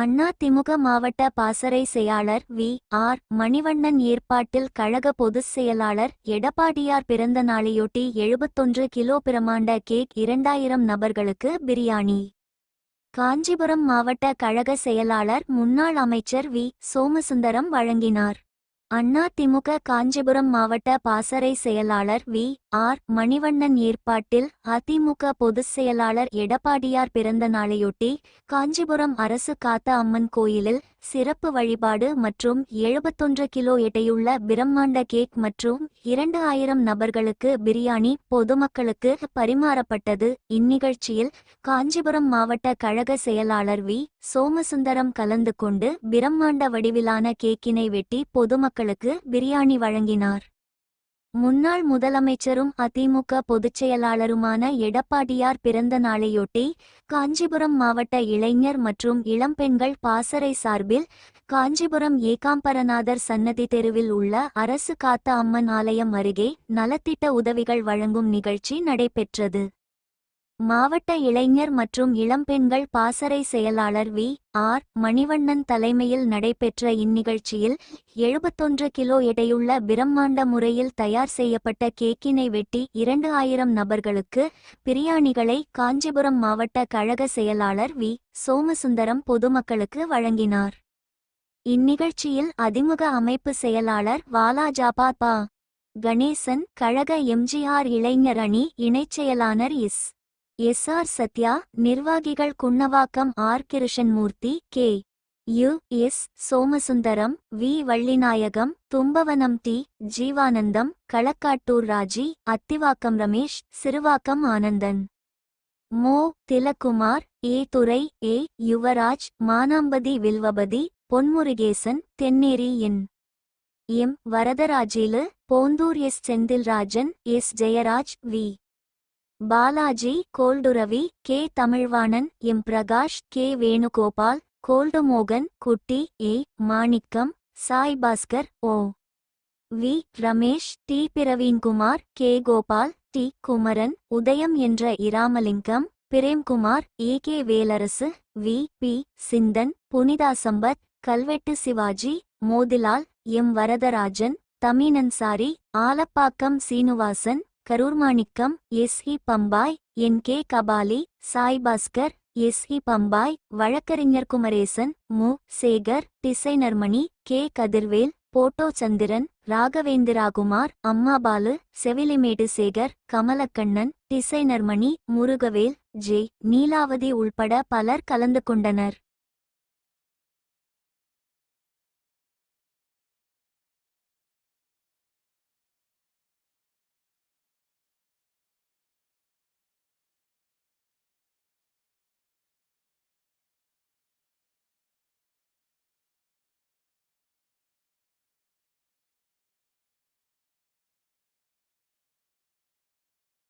அண்ணா திமுக மாவட்ட பாசறை செயலாளர் வி. ஆர். மணிவண்ணன் ஏற்பாட்டில் கழக பொதுச் செயலாளர் எடப்பாடியார் பிறந்த நாளையொட்டி எழுபத்தொன்று கிலோ பிரமாண்ட கேக் இரண்டாயிரம் நபர்களுக்கு பிரியாணி. காஞ்சிபுரம் மாவட்ட கழக செயலாளர் முன்னாள் அமைச்சர் வி. சோமசுந்தரம் வழங்கினார். அண்ணா திமுக காஞ்சிபுரம் மாவட்ட பாசறை செயலாளர் வி. ஆர். மணிவண்ணன் ஏற்பாட்டில் அதிமுக பொதுச் செயலாளர் எடப்பாடியார் பிறந்த நாளையொட்டி காஞ்சிபுரம் அரசு காத்த அம்மன் கோயிலில் சிறப்பு வழிபாடு மற்றும் எழுபத்தொன்று கிலோ எடையுள்ள பிரம்மாண்ட கேக் மற்றும் இரண்டு ஆயிரம் நபர்களுக்கு பிரியாணி பொதுமக்களுக்கு பரிமாறப்பட்டது. இந்நிகழ்ச்சியில் காஞ்சிபுரம் மாவட்ட கழக செயலாளர் வி. சோமசுந்தரம் கலந்து கொண்டு பிரம்மாண்ட வடிவிலான கேக்கினை வெட்டி பொதுமக்களுக்கு பிரியாணி வழங்கினார். முன்னாள் முதலமைச்சரும் அதிமுக பொதுச்செயலாளருமான எடப்பாடியார் பிறந்த நாளையொட்டி காஞ்சிபுரம் மாவட்ட இளைஞர் மற்றும் இளம்பெண்கள் பாசறை சார்பில் காஞ்சிபுரம் ஏகாம்பரநாதர் சன்னதி தெருவில் உள்ள அரசு காத்த அம்மன் ஆலயம் அருகே நலத்திட்ட உதவிகள் வழங்கும் நிகழ்ச்சி நடைபெற்றது. மாவட்ட இளைஞர் மற்றும் இளம்பெண்கள் பாசறை செயலாளர் வி. ஆர். மணிவண்ணன் தலைமையில் நடைபெற்ற இந்நிகழ்ச்சியில் எழுபத்தொன்று கிலோ எடையுள்ள பிரம்மாண்ட முறையில் தயார் செய்யப்பட்ட கேக்கினை வெட்டி இரண்டு ஆயிரம் நபர்களுக்கு பிரியாணிகளை காஞ்சிபுரம் மாவட்ட கழக செயலாளர் வி. சோமசுந்தரம் பொதுமக்களுக்கு வழங்கினார். இந்நிகழ்ச்சியில் அதிமுக அமைப்பு செயலாளர் வாலாஜாபா பா. கணேசன் கழக எம்ஜிஆர் இளைஞர் அணி இணைச் செயலாளர் இஸ். எஸ் ஆர் சத்யா நிர்வாகிகள் Kunnavakkam R. கிருஷன்மூர்த்தி K. U. S. Somasundaram we. Vallinayagam Thumbavanam D. Jeevanandam Kalakattur Raji Athivakkam Ramesh Siruvakkam Anandan. மோ. திலக்குமார் ஏ. துரை ஏ. யுவராஜ் மானாம்பதி வில்வபதி பொன்முருகேசன் தென்னேரி என். M. வரதராஜிலு Ponthur S. Senthilrajan S. Jayaraj we. Balaji கோல்டுரவி K. Tamilvanan M. Prakash K. Venugopal கோல்டுமோகன் குட்டி ஏ. மாணிக்கம் சாய் பாஸ்கர் ஓ. We. Ramesh D. Praveenkumar K. Gopal D. Kumaran உதயம் என்ற இராமலிங்கம் பிரேம்குமார் ஏ. K. Velarasu V. P. Chinthan புனிதாசம்பத் கல்வெட்டு சிவாஜி மோதிலால் எம். வரதராஜன் தமினன்சாரி ஆலப்பாக்கம் சீனுவாசன் கரூர்மாணிக்கம் எஸ். ஹி Bombay N. K. Kabali Sai Bhaskar S. ஹி பம்பாய் வழக்கறிஞர் குமரேசன் மு. Sekar டிசைனர்மணி K. Kathirvel photo Chandran Raghavendrakumar Ammabalu Sevilimedu Sekar Kamalakannan டிசைனர்மணி Murugavel J. Neelavathi உள்பட பலர் கலந்து கொண்டனர்.